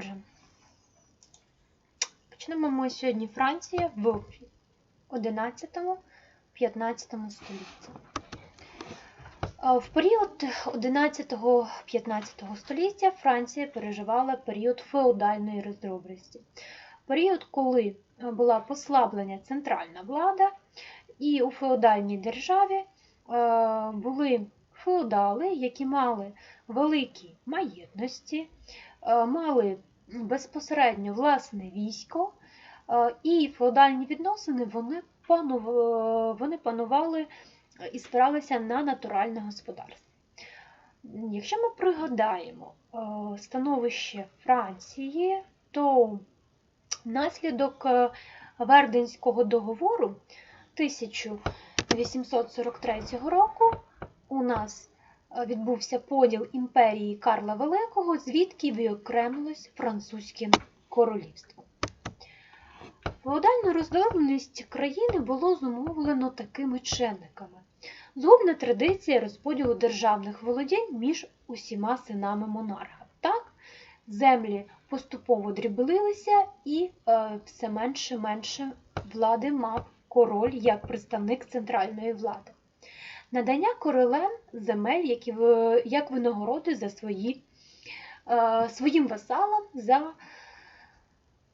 Отже, почнемо ми сьогодні Франція в 11-15 столітті. В період 11-15 століття Франція переживала період феодальної роздробності. Період, коли була послаблена центральна влада, і у феодальній державі е, були феодали, які мали великі маєтності, е, мали безпосередньо власне військо, е, і феодальні відносини вони панув- вони панували і спиралися на натуральне господарство. Якщо ми пригадаємо е, становище Франції, то внаслідок е, Верденського договору 1843 року у нас е, відбувся поділ імперії Карла Великого, звідки виокремилось французьке королівство. Феодальну роздробленість країни було зумовлено такими чинниками. Згубна традиція розподілу державних володінь між усіма синами монарха. Так, землі поступово дрібилися і е, все менше менше влади мав король як представник центральної влади. Надання королем земель, які як винагороди за свої, е, своїм васалам за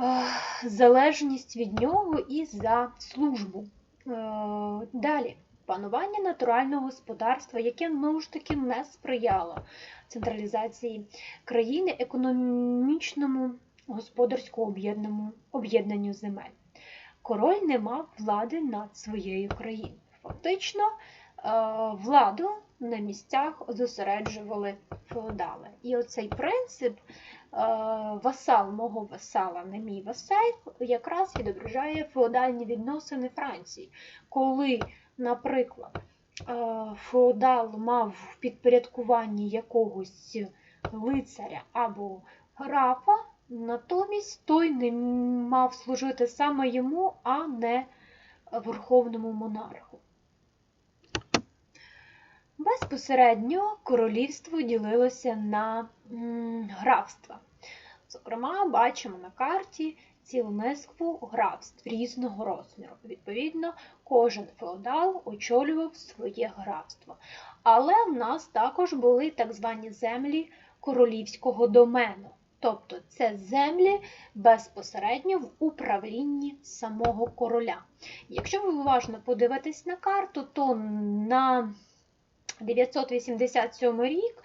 е, залежність від нього і за службу. Е, Далі панування натурального господарства, яке знову ж таки не сприяло централізації країни, економічному господарському об'єднанню- земель. Король не мав влади над своєю країною. Фактично, владу на місцях зосереджували феодали. І оцей принцип е, васал мого васала, не мій васаль, якраз відображає феодальні відносини Франції, коли, наприклад, е, феодал мав в підпорядкуванні якогось лицаря або графа, натомість той не мав служити саме йому, а не верховному монарху. Безпосередньо королівство ділилося на м, графства. Зокрема, бачимо на карті цілу низку графств різного розміру. Відповідно, кожен феодал очолював своє графство. Але в нас також були так звані землі королівського домену. Тобто це землі безпосередньо в управлінні самого короля. Якщо ви уважно подивитесь на карту, то на 987 рік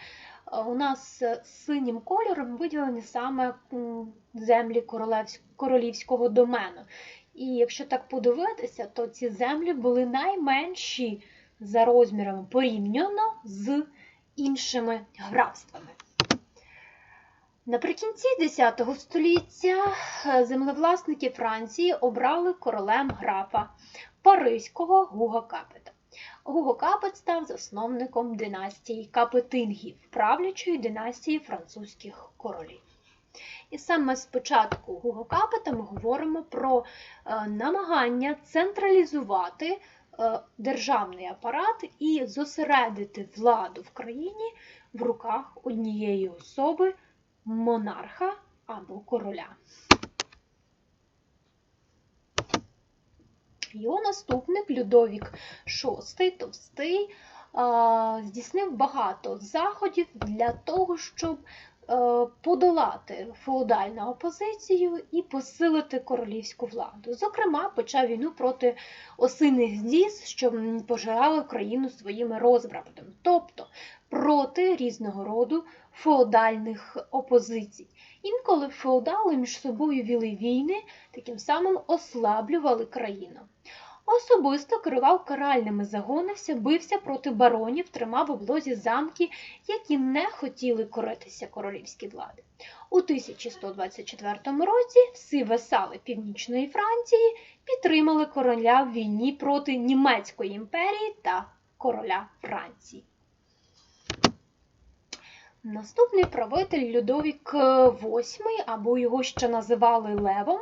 е, у нас синім кольором виділені саме землі королівського домену. І якщо так подивитися, то ці землі були найменші за розмірами порівняно з іншими графствами. Наприкінці X століття е, землевласники Франції обрали королем графа Паризького Гуго Капета. Гуго Капет став засновником династії Капетингів, правлячої династії французьких королів. І саме спочатку Гуго Капета ми говоримо про е, намагання централізувати е, державний апарат і зосередити владу в країні в руках однієї особи монарха або короля. Його наступник Людовік VI Товстий здійснив багато заходів для того, щоб подолати феодальну опозицію і посилити королівську владу. Зокрема, почав війну проти осиних здіз, що пожирали країну своїми розбратами, тобто проти різного роду феодальних опозицій. Інколи феодали між собою вели війни, таким самим ослаблювали країну. Особисто керував каральними загонився, бився проти баронів, тримав облозі замки, які не хотіли коритися королівській влади. У 1124 році всі весали Північної Франції підтримали короля в війні проти Німецької імперії та короля Франції. Наступний правитель Людовік VIII, або його ще називали Левом,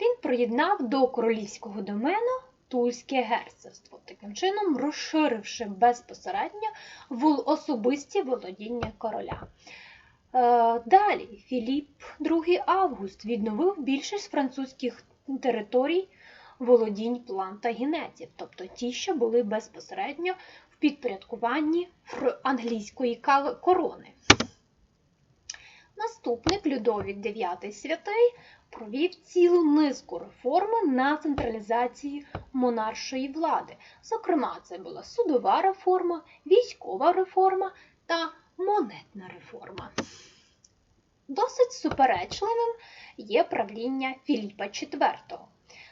він приєднав до королівського домену Тульське герцогство, таким чином розширивши безпосередньо особисті володіння короля. Е, Далі Філіп II Август відновив більшість французьких територій володінь плантагенетів, тобто ті, що були безпосередньо в підпорядкуванні англійської корони. Наступник Людовік IX Святий провів цілу низку реформ на централізації монаршої влади. Зокрема, це була судова реформа, військова реформа та монетна реформа. Досить суперечливим є правління Філіпа IV.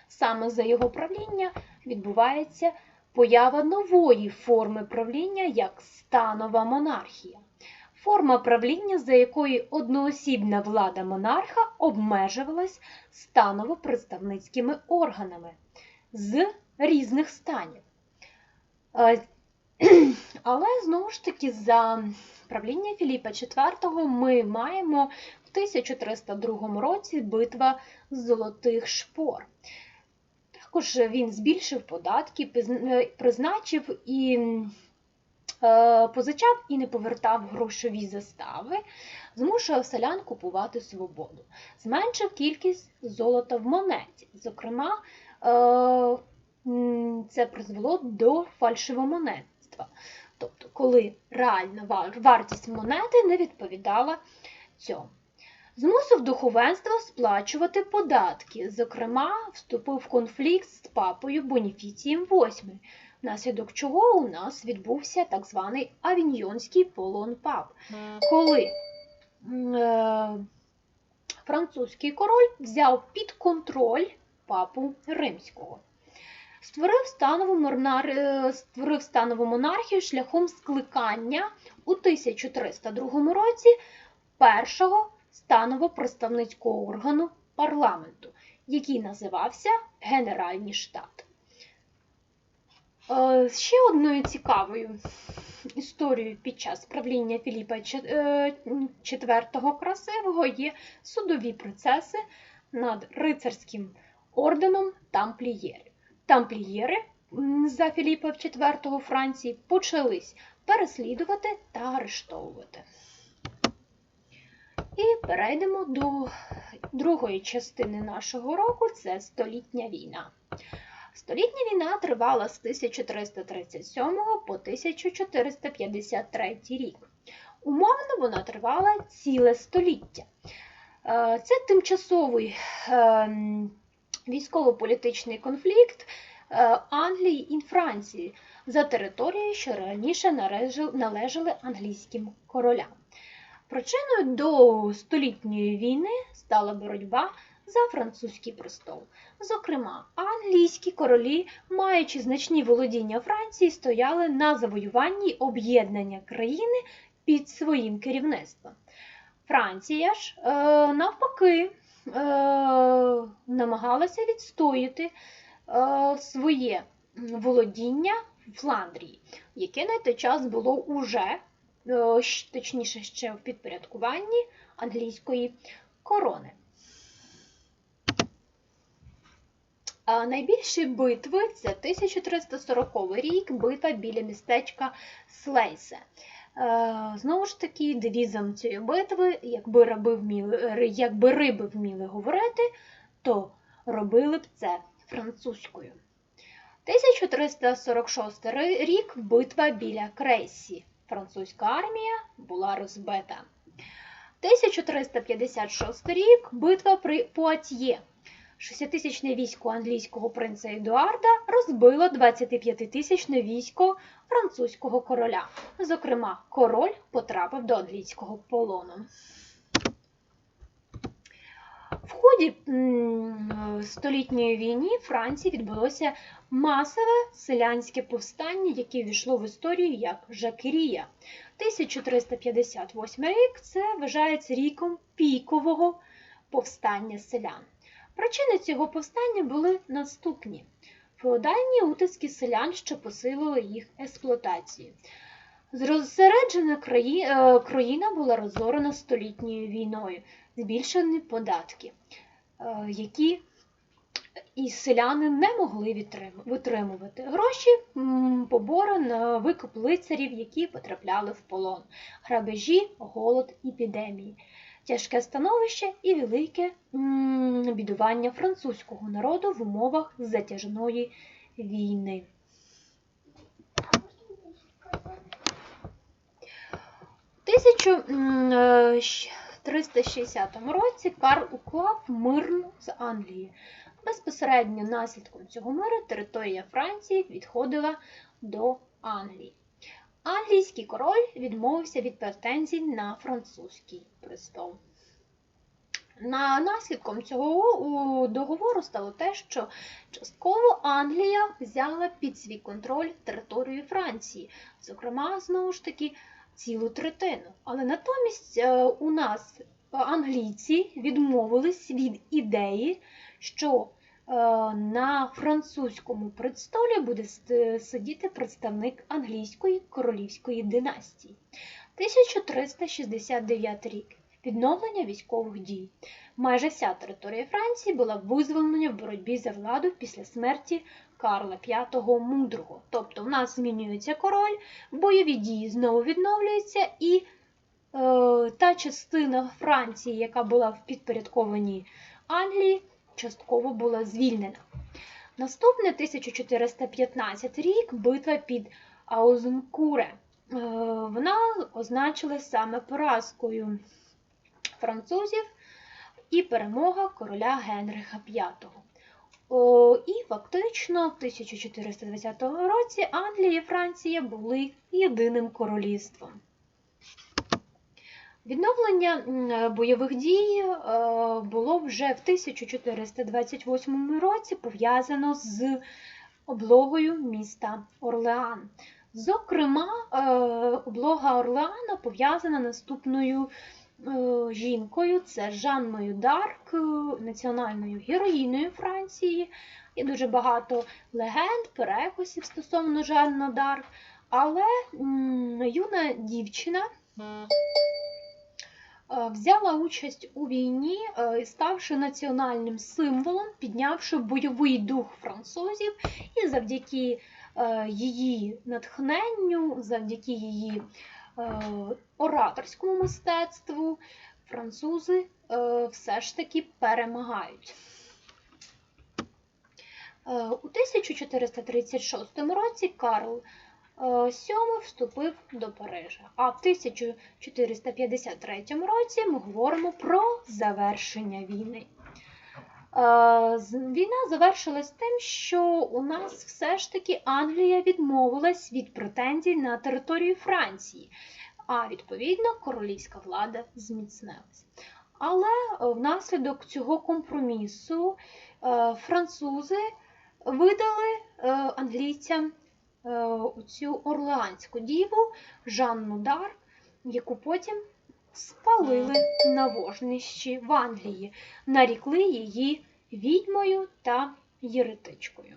Саме за його правління відбувається поява нової форми правління як станова монархія. Форма правління, за якої одноосібна влада монарха обмежувалась станово-представницькими органами з різних станів. Е, Але знову ж таки, за правління Філіпа IV ми маємо в 1302 році битва золотих шпор. Також він збільшив податки, е, призначив і позичав і не повертав грошові застави, змушував селян купувати свободу, зменшив кількість золота в монеті. Зокрема, е, це призвело до фальшивомонетства. Тобто, коли реальна вартість монети не відповідала цьому. Змусив духовенство сплачувати податки. Зокрема, вступив в конфлікт з папою Боніфіцієм VIII, внаслідок чого у нас відбувся так званий авіньйонський полон пап, коли е, французький король взяв під контроль папу римського. Створив станову, монар... е, створив станову монархію шляхом скликання у 1302 році першого станово-представницького органу парламенту, який називався Генеральний штат. Е, Ще одною цікавою історією під час правління Філіпа IV Красивого є судові процеси над рицарським орденом тамплієрів. Тамплієри за Філіпа IV Франції почались переслідувати та арештовувати. І перейдемо до другої частини нашого року це столітня війна. Столітня війна тривала з 1337 по 1453 рік. Умовно вона тривала ціле століття. Е, Це тимчасовий ем, військово-політичний конфлікт е, Англії і Франції за територією, що раніше належали англійським королям. Причиною до столітньої війни стала боротьба за французький престол. Зокрема, англійські королі, маючи значні володіння Франції, стояли на завоюванні об'єднання країни під своїм керівництвом. Франція ж, е, навпаки, е, намагалася відстояти е, своє володіння Фландрії, яке на той час було уже, точніше, ще в підпорядкуванні англійської корони. А найбільші битви це 1340 рік, битва біля містечка Слейсе. Е, Знову ж таки, девізом цієї битви, якби, раби вміли, якби риби вміли говорити, то робили б це французькою. 1346 рік битва біля Крейсі. Французька армія була розбита. 1356 рік битва при Пуатьє. Шеститисячне військо англійського принца Едуарда розбило 25-тисячне військо французького короля. Зокрема, король потрапив до англійського полону. В ході столітньої війни Франції відбулося масове селянське повстання, яке війшло в історію як Жакерія. 1358 рік це вважається ріком пікового повстання селян. Причини цього повстання були наступні: феодальні утиски селян, що посилили їх експлуатацію. Зрозсереджена е, країна була розорена столітньою війною, збільшені податки, е, які і селяни не могли витримувати. Гроші побори на викуп лицарів, які потрапляли в полон, грабежі, голод, епідемії, тяжке становище і велике бідування французького народу в умовах затяжної війни. У 1360 році Карл уклав мир з Англією. Безпосередньо наслідком цього миру територія Франції відходила до Англії. Англійський король відмовився від претензій на французький престол. На наслідком цього договору стало те, що частково Англія взяла під свій контроль територію Франції, зокрема, знову ж таки, цілу третину. Але натомість е, у нас англійці відмовились від ідеї, що на французькому престолі буде сидіти представник англійської королівської династії. 1369 рік. Відновлення військових дій. Майже вся територія Франції була визволена в боротьбі за владу після смерті Карла V Мудрого. Тобто в нас змінюється король, бойові дії знову відновлюються, і е, та частина Франції, яка була в підпорядкованій Англії, частково була звільнена. Наступний 1415 рік битва під Аузенкуре. Е, Вона означилась саме поразкою французів і перемога короля Генриха V. О, і фактично в 1420 році Англія і Франція були єдиним королівством. Відновлення бойових дій е, було вже в 1428 році пов'язано з облогою міста Орлеан. Зокрема, е, облога Орлеана пов'язана наступною е, жінкою, це Жанною Дарк, національною героїною Франції. Є дуже багато легенд, перекосів стосовно Жанна Дарк, але юна дівчина взяла участь у війні, е, ставши національним символом, піднявши бойовий дух французів, і завдяки е, її натхненню, завдяки її е, ораторському мистецтву, французи все ж таки перемагають. У 1436 році Карл VII вступив до Парижа, а в 1453 році ми говоримо про завершення війни. Е, Війна завершилась тим, що у нас все ж таки Англія відмовилась від претензій на територію Франції, а відповідно королівська влада зміцнилась. Але е, внаслідок цього компромісу е, французи видали е, англійцям е, цю орлеанську діву Жанну Дарк, яку потім спалили на вогнищі в Англії, нарікли її відьмою та єретичкою.